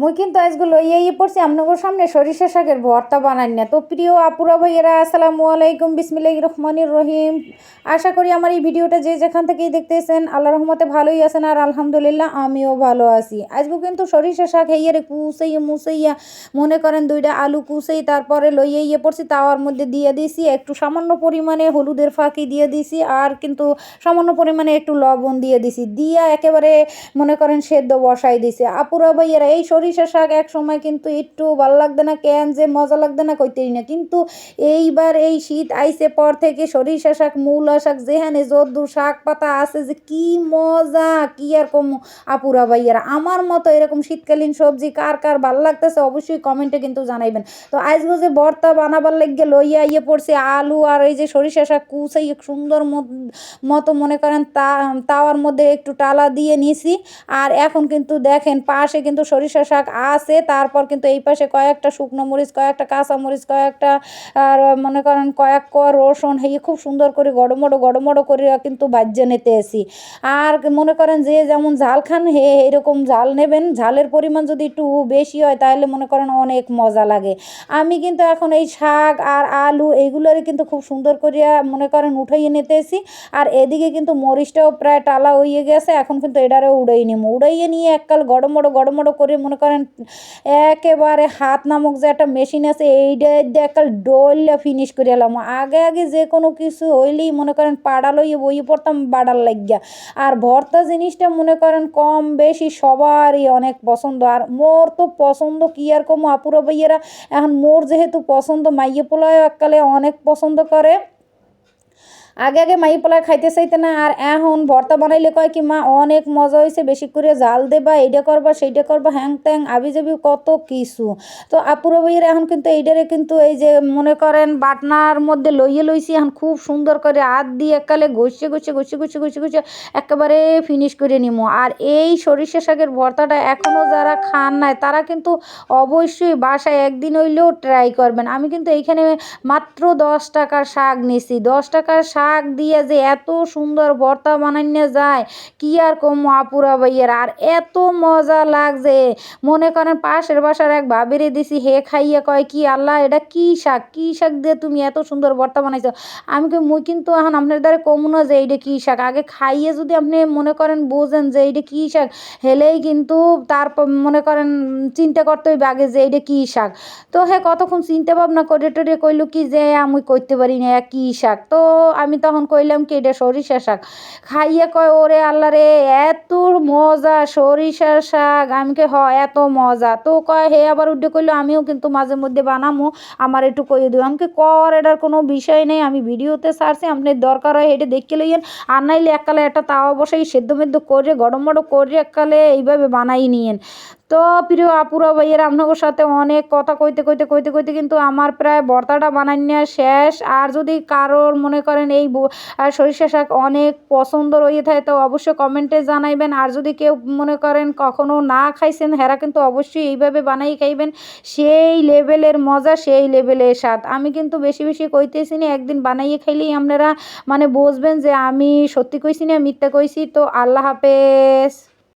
মুই কিন্তু আজকে ইয়ে পড়ছি আপনাদের সামনে সরিষা শাকের ভর্তা বানাই না। তো প্রিয় আপুরা, ভাইয়েরা, আসসালামু আলাইকুম বিসমিল্লাহ রহমানির রহিম। আশা করি আমার এই ভিডিওটা যে যেখান থেকেই দেখতেছেন আল্লাহ রহমতে ভালোই আছেন আর আলহামদুলিল্লাহ আমিও ভালো আছি। আজকে কিন্তু সরিষা শাক হেইয়ারে কুসাইয়া মুসাইয়া মনে করেন দুইটা আলু কুসাই তারপরে লইয়া ইয়ে পড়ছি তাওয়ার মধ্যে দিয়ে দিছি, একটু সামান্য পরিমাণে হলুদের ফাঁকি দিয়ে দিছি, আর কিন্তু সামান্য পরিমাণে একটু লবণ দিয়ে দিছি, দিয়া একেবারে মনে করেন সেদ্ধ বসাই দিছি। আপুরা, ভাইয়েরা, এই সরিষা শাক এক সময় কিন্তু একটু ভালো লাগবে না, কেন যে মজা লাগবে না কইতেই না। কিন্তু এইবার এই শীত আইসে পর থেকে সরিষা শাক, মূলা শাক, যেখানে যদ্দু শাক পাতা আছে যে কি মজা, কি আর কম। আপুরা ভাইয়ারা, আমার মতো এরকম শীতকালীন সবজি কার কার ভালো লাগতেছে অবশ্যই কমেন্টে কিন্তু জানাইবেন। তো আজকে যে বর্তা বানাবার লাগিয়ে লইয়া ইয়ে পড়ছে আলু আর এই যে সরিষা শাক কুচাই সুন্দর মতো মনে করেন তা, তাওয়ার মধ্যে একটু টালা দিয়ে নিছি। আর এখন কিন্তু দেখেন পাশে কিন্তু সরিষা শাক আছে, তারপর কিন্তু এই পাশে কয়েকটা শুকনো মরিচ, কয়েকটা কাঁচা মরিচ, কয়েকটা, আর মনে করেন কয়েক ক রসুন হয়ে খুব সুন্দর করে গড়মড়ো গড়মড়ো করে কিন্তু বাজ্যে নিতে এসি। আর মনে করেন যে যেমন ঝাল খান, হে, এরকম ঝাল নেবেন, ঝালের পরিমাণ যদি একটু বেশি হয়, তাহলে মনে করেন অনেক মজা লাগে। আমি কিন্তু এখন এই শাক আর আলু এইগুলোরই কিন্তু খুব সুন্দর করিয়া মনে করেন উঠাইয়ে নিতে এসি। আর এদিকে কিন্তু মরিচটাও প্রায় টালা হয়ে গেছে, এখন কিন্তু এটারও উড়াই নিম। উড়াইয়ে নিয়ে এককাল গড়মড়ো গড়মড়ো করে মনে করেন, একেবারে হাত নামক যে একটা মেশিন আছে এইটা দিয়ে একাল ডইলা ফিনিশ করে এলাম। আগে আগে যে কোনো কিছু হইলেই মনে করেন পাড়া লইয়ে বইয়ে পড়তাম, বাড়ার লাগিয়া। আর ভর্তা জিনিসটা মনে করেন কম বেশি সবারই অনেক পছন্দ। আর মোর তো পছন্দ কি আর কম, আপুরা ভাইয়েরা? এখন মোর যেহেতু পছন্দ, মাইয়ে পোলায় এককালে অনেক পছন্দ করে। আগে আগে মাই পোলা খাইতে চাইতে না, আর এখন ভর্তা বানাইলে কয় কি, মা, অনেক মজা হয়েছে বেশি করে জাল দেবা এইটা করবা সেইটা করবা, হ্যাং ত্যাং, আবি যাবি, কত কিছু। তো আপুরো বইয়ের এখন কিন্তু এইটারে কিন্তু এই যে মনে করেন বাটনার মধ্যে লইয়ে লইছি, এখন খুব সুন্দর করে হাত দিয়ে এককালে ঘষে ঘষে ঘষে ঘষে ঘষে ঘষে একেবারে ফিনিশ করে নিমো। আর এই সরিষা শাকের ভর্তাটা এখনও যারা খান নাই, তারা কিন্তু অবশ্যই বাসায় একদিন হইলেও ট্রাই করবেন। আমি কিন্তু এইখানে মাত্র দশ টাকার শাক নিছি। দশ টাকার শাক শাক দিয়ে যে এত সুন্দর ভর্তা বানাইনে যায়, কি আর কম আপুরা ভাইয়ের? আর এত মজা লাগছে। মনে করেন পাশের বাসার এক ভাবিরে দিছি, হে খাইয়ে কয়, কি আল্লাহ, এটা কি শাক? কি শাক দিয়ে তুমি এত সুন্দর ভর্তা বানাইছো? আমি কি মুই কিন্তু এখন আপনার দ্বারা কমু না যে এইটা কী শাক। আগে খাইয়ে যদি আপনি মনে করেন বোঝেন যে এইটা কী শাক, হেলেই কিন্তু তারপর মনে করেন চিন্তা করতে হইবে আগে যে এইটা কী শাক। তো হে কতক্ষণ চিন্তা ভাবনা করে টরে কইলো কি যে আমি করতে পারি না কী শাক? তো আমি আমি তখন কইলাম কি, এটা সরিষা শাক। খাইয়ে কয়, ওরে আল্লাহ রে, এত মজা সরিষার শাক। আমি কে হ, এত মজা। তো কয়, হে, আবার উঠে কইলো, আমিও কিন্তু মাঝে মধ্যে বানামো, আমার একটু কইয়ে দিও। আমাকে কর, এটার কোনো বিষয় নেই, আমি ভিডিওতে সারছি আপনার দরকার হয় এটা দেখে লইয়েন। আর নাইলে এককালে একটা তাওয়া বসাই সেদ্ধ মেদ্ধ করে গরম মরম করে এককালে এইভাবে বানাই নিয়েন। তো প্রিয় আপুরা ভাইয়ের, আপনাদের সাথে অনেক কথা কইতে কইতে কইতে কইতে কিন্তু আমার প্রায় ভর্তাটা বানাই নেওয়া শেষ। আর যদি কারোর মনে করেন এই সরিষা শাক অনেক পছন্দ রয়ে থাকে, তো অবশ্যই কমেন্টে জানাইবেন। আর যদি কেউ মনে করেন কখনও না খাইছেন, হেরা কিন্তু অবশ্যই এইভাবে বানাই খাইবেন। সেই লেভেলের মজা, সেই লেভেলের স্বাদ। আমি কিন্তু বেশি বেশি কইতেছি না, একদিন বানাইয়ে খাইলেই আপনারা মানে বুঝবেন যে আমি সত্যি কইছি না মিথ্যা কইছি। তো আল্লাহ হাফেজ।